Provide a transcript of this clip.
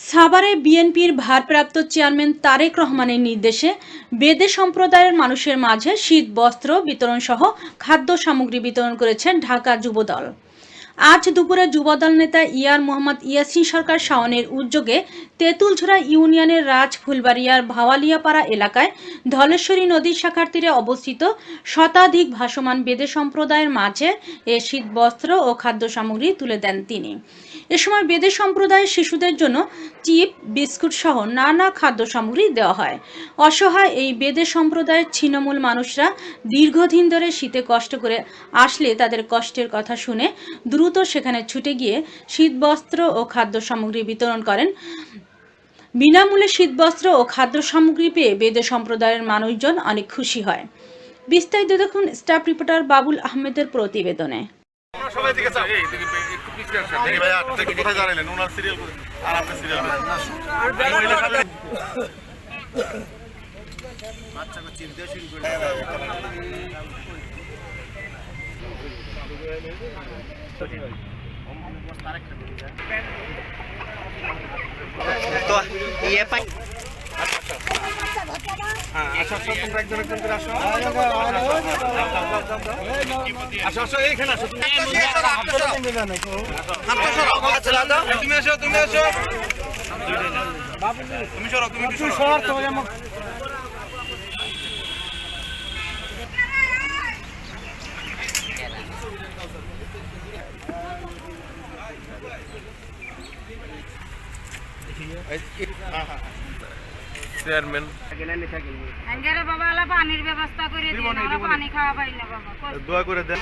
সাভারে বিএনপির ভারপ্রাপ্ত চেয়ারম্যান তারেক রহমানের নির্দেশে বেদে সম্প্রদায়ের মানুষের মাঝে শীত বস্ত্র বিতরণ সহ খাদ্য সামগ্রী বিতরণ করেছেন ঢাকা যুবদল আজ দুপুরে যুবদল নেতা ইয়ার মোহাম্মদ ইয়াসিন সরকার শাওনের উদ্যোগে তেঁতুলঝোড়া ইউনিয়নের রাজ ফুলবাড়িয়ার ভাওয়ালিয়াপাড়া এলাকায় ধলেশ্বরী নদীর শাখার তীরে অবস্থিত শতাধিক ভাসমান বেদে সম্প্রদায়ের মাঝে এ শীত বস্ত্র ও খাদ্য সামগ্রী তুলে দেন তিনি। এ সময় বেদে সম্প্রদায়ের শিশুদের জন্য চিপ, বিস্কুট সহ নানা খাদ্য সামগ্রী দেওয়া হয়। অসহায় এই বেদে সম্প্রদায়ের ছিন্নমূল মানুষরা দীর্ঘদিন ধরে শীতে কষ্ট করে আসলে তাদের কষ্টের কথা শুনে দ্রুত সেখানে ছুটে গিয়ে শীতবস্ত্র ও খাদ্য সামগ্রী বিতরণ করেন। বিনামূল্যে শীতবস্ত্র ও খাদ্য সামগ্রী পেয়ে বেদে সম্প্রদায়ের মানুষজন অনেক খুশি হয়। বিস্তারিত দেখুন স্টাফ রিপোর্টার বাবুল আহমেদের প্রতিবেদনে। আসো এইখানে আসো তুমি আসো তুমি আসো তুমি সরো তুমি চেয়ারম্যান পানির ব্যবস্থা করে পানি খাওয়া পাই না বাবা। দোয়া করে দেন।